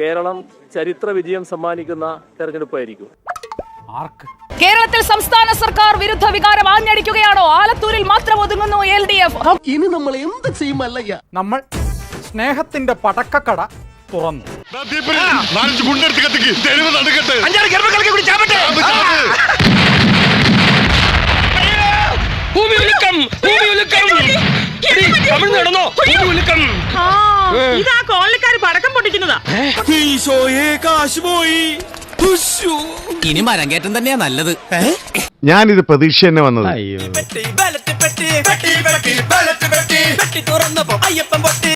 കേരളം ചരിത്ര വിജയം സമ്മാനിക്കുന്ന തെരഞ്ഞെടുപ്പായിരിക്കും ആർക്ക് കേരളത്തിൽ സംസ്ഥാന സർക്കാർ വിരുദ്ധ വികാരം ആഞ്ഞടിക്കുകയാണോ ആലത്തൂരിൽ മാത്രം ഒതുങ്ങുന്നു എൽ ഡി എഫ് ഇനി നമ്മൾ എന്ത് ചെയ്യും അല്ലയ്യ നമ്മൾ സ്നേഹത്തിന്റെ പടക്കക്കട തുറന്നു ഭൂമി ഉലുക്കം ഭൂമി ഉലുക്കം കിടന്നോ ഭൂമി ഉലുക്കം ഇതാ കോളനിക്കാര് പടക്കം പൊട്ടിക്കുന്നതാ. ഇനി മരം കയറ്റം തന്നെയാ നല്ലത്. ഞാനിത് പ്രതീക്ഷ തന്നെ വന്നത്.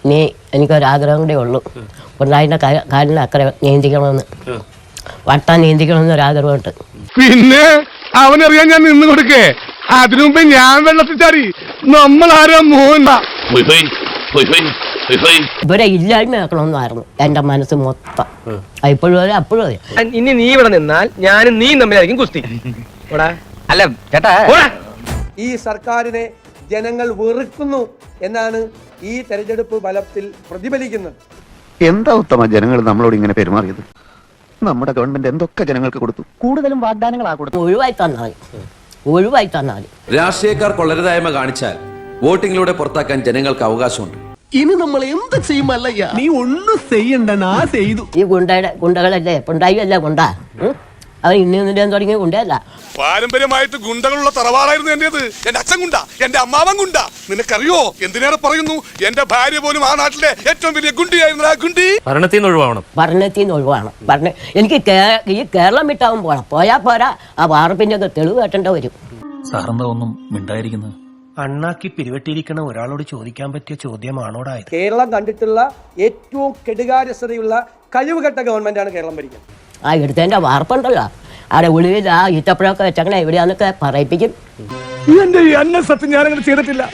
നീ എനിക്കൊരാഗ്രഹം കൂടെ ഉള്ളൂ. പിണറായിന്റെ കാലിന് അക്കരെ നീന്തിക്കണമെന്ന്. വട്ടാൻ നീന്തിക്കണമെന്ന് ഒരാഗ്രഹമുണ്ട്. പിന്നെ അവനറിയാൻ ഞാൻ നിന്ന് കൊടുക്കേ. അതിനു മുമ്പേ ഞാൻ വെള്ളത്തിൽ ചാടി. നമ്മൾ ആരാ മോഹന ഇവരെ ഇല്ലായ്മയാക്കണമെന്നായിരുന്നു എന്റെ മനസ്സ് മൊത്തം. അത് ഇപ്പോഴും അതെ അപ്പോഴും അതെ. ഇനി നീ ഇവിടെ നിന്നാൽ ഞാനും നീ തമ്മിലായിരിക്കും കുസ്തി ഓടാ. അല്ല ചേട്ടാ. ഈ സർക്കാരിനെ ജനങ്ങൾ വെറുക്കുന്നു എന്നാണ് ഈ തെരഞ്ഞെടുപ്പ് ഫലത്തിൽ പ്രതിഫലിക്കുന്നത്. എന്താ ഉത്തമ ജനങ്ങൾ നമ്മളോട് ഇങ്ങനെ പെരുമാറിയത്? നമ്മുടെ ഗവൺമെന്റ് എന്തൊക്കെ ജനങ്ങൾക്ക് കൊടുത്തു? കൂടുതലും വാഗ്ദാനങ്ങളാ കൊടുത്തു ഒഴിവായി തന്നാൽ ഒഴിവായി തന്നാൽ രാഷ്ട്രീയക്കാർ കൊള്ളരുതായ്മ കാണിച്ചാൽ വോട്ടിങ്ങിലൂടെ പുറത്താക്കാൻ ജനങ്ങൾക്ക് അവകാശമുണ്ട്. ഇനി നമ്മൾ എന്ത് ചെയ്യും അല്ലയ്യ? നീ ഒന്നും ചെയ്യണ്ട നാ ചെയ്തു. ഈ ഗുണ്ടയുടെ ഗുണ്ടകളല്ലേ? പിണ്ടായി അല്ല ഗുണ്ട? അവൻ ഇന്ന് തുടങ്ങിയ ഗുണ്ടയല്ല. പാരമ്പര്യമായിട്ട് ഗുണ്ടകളുള്ള തറവാടായിരുന്നു എന്റേത്. എന്റെ അച്ഛൻ ഗുണ്ട എന്റെ അമ്മാവൻ ഗുണ്ട. നിനക്കറിയോ? എന്തിനേറെ പറയുന്നു? എന്റെ ഭാര്യ പോലും ആ നാട്ടിലെ ഏറ്റവും വലിയ ഗുണ്ടിയായിരുന്നു ആ ഗുണ്ടി. ഭരണത്തിൽ നിന്ന് ഒഴിവാവണം. ഭരണത്തിൽ നിന്ന് ഒഴിവാണ് ഭരണ എനിക്ക് കേ- ഈ കേരളം വിട്ടാവും പോണം. പോയാ പോരാ. ആ വാർപ്പിന്റെ ഒക്കെ തെളിവ് കേട്ടേണ്ട വരും. സാറെന്താ ഒന്നും മിണ്ടായിരിക്കുന്നത്? അണ്ണാക്കി പിരിവെട്ടിയിരിക്കുന്ന ഒരാളോട് ചോദിക്കാൻ പറ്റിയ ചോദ്യമാണോടാ കേരളം കണ്ടിട്ടുള്ള ഏറ്റവും കെടുകാര്യസ്ഥതയുള്ള കഴിവുകെട്ട ഗവൺമെന്റാണ് കേരളം ഭരിക്കുന്നത് ആ എടുത്തതിന്റെ വാർപ്പുണ്ടല്ലോ. അവിടെ ഒളിവിൽ ആ ഈത്തപ്പഴമൊക്കെ വെച്ചങ്ങനെ എവിടെയാന്നൊക്കെ പറയിപ്പിക്കും. എന്റെ ഈ അന്ന സത്യം ഞാനങ്ങനെ ചെയ്തിട്ടില്ല.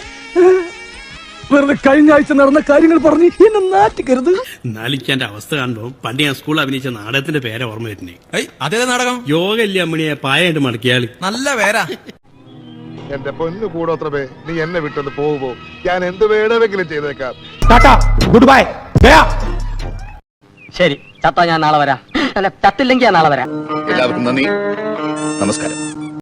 വെറുതെ കഴിഞ്ഞ ആഴ്ച നടന്ന കാര്യങ്ങൾ പറഞ്ഞ് എന്നെ നാറ്റിക്കരുത്. നാലിക്കാന്റെ അവസ്ഥ കാണുമ്പോ പണ്ട് ഞാൻ സ്കൂളിൽ അഭിനയിച്ച നാടകത്തിന്റെ പേരെ ഓർമ്മ വരുന്നേ. അതേ നാടകം? യോഗ ഇല്ല അമ്മണിയെ? പായായിട്ട് മടക്കിയാൽ നല്ല പേരാ. എന്റെ പൊന്നു കൂടോത്രമേ നീ എന്നെ വിട്ടൊന്ന് പോകുമോ ഞാൻ എന്ത് വേണമെങ്കിലും ചെയ്തേക്കാം. Tata good bye. ശരി ചത്താ ഞാൻ നാളെ വരാം. അല്ല ചത്തില്ലെങ്കിൽ ഞാൻ നാളെ വരാം. എല്ലാവർക്കും നന്ദി. നമസ്കാരം.